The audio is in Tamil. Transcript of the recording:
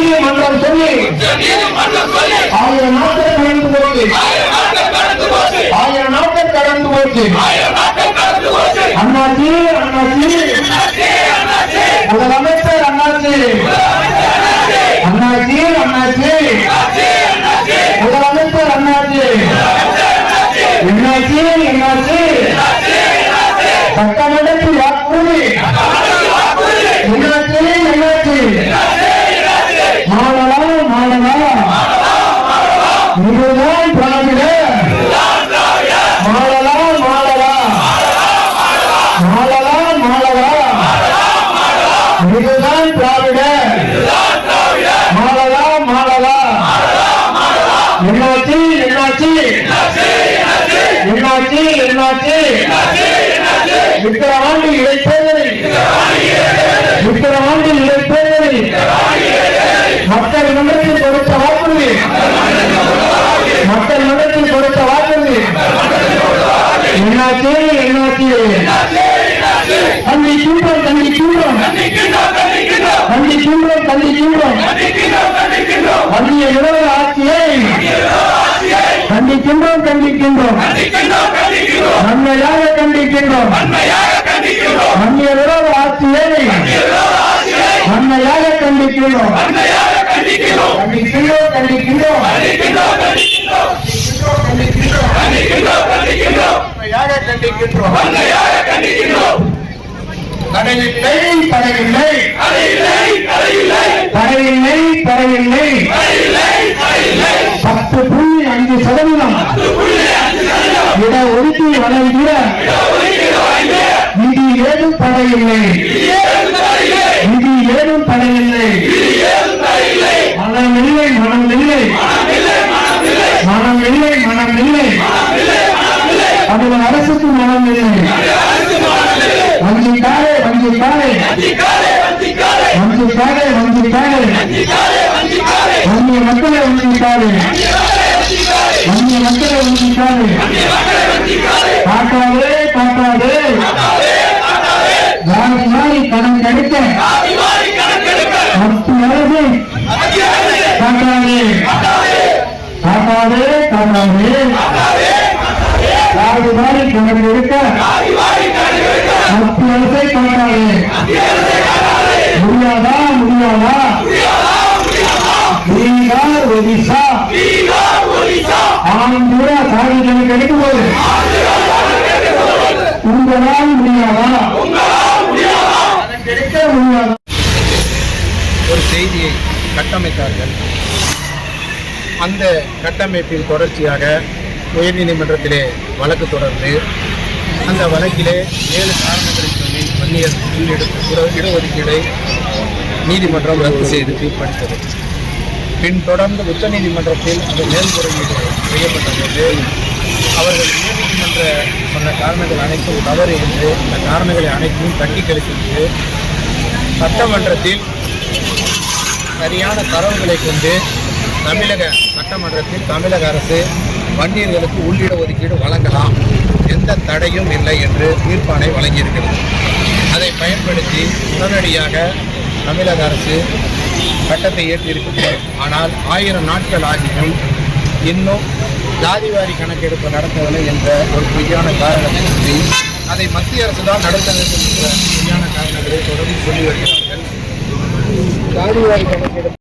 நீதிமன்றம் சொல்லி ஆயிரம் நாட்கள் கடந்து போச்சு. ஆயிரம் நாட்கள் கடந்து போச்சு. அண்ணாச்சி அண்ணாச்சி. முதலமைச்சர் அண்ணாச்சி. அண்ணாச்சி அண்ணாச்சி. முதலமைச்சர் அண்ணாச்சி. என்னாச்சு என்னாச்சு? சட்டமன்றத்தில் வாக்குறுதி. என்னாச்சு? என்னாச்சு? என்னாச்சு? என்னாச்சு? விக்கிரவாண்டி இடைத்தேர்தலை விக்கிரவாண்டி இடைத்தேர்தலை மக்கள் மன்றத்தில் கொடுத்த வாக்குறுதி. மக்கள் மன்றத்தில் கொடுத்த வாக்குறுதி. என்னாச்சு? என்னாச்சு? தண்ணி தூரம் தண்ணி தூரம் தண்ணி தூரம் தண்ணி தூரம் வண்டிய விரோத ஆட்சியை கண்டிக்கின்றோம் கண்டிக்கின்றோம் நன்மையாக கண்டிக்கின்றோம். வண்டிய விரோத ஆட்சியை நன்மையாக கண்டிக்கின்றோம். கண்டிக்கின்றோம். கண்டிக்கின்றோம் கண்டிக்கின்றோம். தடையில்லை தடையில்லை. தடையில்லை தடையில்லை. பத்து ஒதுக்கி வழங்கிய நிதி ஏதும் தடையில்லை நிதி ஏதும் தடையில்லை மனமில்லை மனமில்லை மனமில்லை மனமில்லை தமிழக அரசுக்கு காலே வஞ்சி காலே வஞ்சி காலே வந்திய மக்களை வஞ்சி காலே வந்திய மக்களை வஞ்சி காலே காட்டாதே யாருக்கு மாதிரி கடன் கிடைக்க மத்திய அரசு காட்டாதே காட்டாதே காட்டாதே மாதிரி கடன் எடுக்க மத்திய அரசை காட்டாதே முடியாதா முடியாதா? பீகார் ஒடிசா. ஆந்திர எடுக்கும் போது உங்களால் முடியாதா கிடைக்க முடியாதா ஒரு செய்தியை கட்டமைத்தார்கள். அந்த கட்டமைப்பின் தொடர்ச்சியாக உயர்நீதிமன்றத்திலே வழக்கு தொடர்ந்து அந்த வழக்கிலே ஏழு காரணங்களை சொல்லி வன்னியர் இடஒதுக்கீடை நீதிமன்றம் ரத்து செய்து தீர்ப்பளித்தது. பின் தொடர்ந்து உச்சநீதிமன்றத்தில் அந்த மேல்முறையீடு செய்யப்பட்டபோது அவர்கள் உயர்நீதிமன்ற சொன்ன காரணங்கள் அனைத்தும் தவறு என்று அந்த காரணங்களை அனைத்தையும் தட்டி கழித்து சட்டமன்றத்தில் சரியான தரவுகளை கொண்டு தமிழக சட்டமன்றத்தில் தமிழக அரசு வன்னியர்களுக்கு உள்ளிட ஒதுக்கீடு வழங்கலாம். எந்த தடையும் இல்லை என்று தீர்ப்பாணை வழங்கியிருக்கிறது. அதை பயன்படுத்தி உடனடியாக தமிழக அரசு சட்டத்தை ஏற்றிருக்கிறது ஆனால் ஆயிரம் நாட்கள் ஆகியும் இன்னும் ஜாதிவாரி கணக்கெடுப்பு நடத்தவில்லை என்ற ஒரு பொய்யான காரணத்தை அதை மத்திய அரசு தான் நடத்த வேண்டும் என்ற பொய்யான காரணங்களை தொடர்ந்து சொல்லி வருகிறார் வருகிறார்கள் ஜாதிவாரி கணக்கெடுப்பு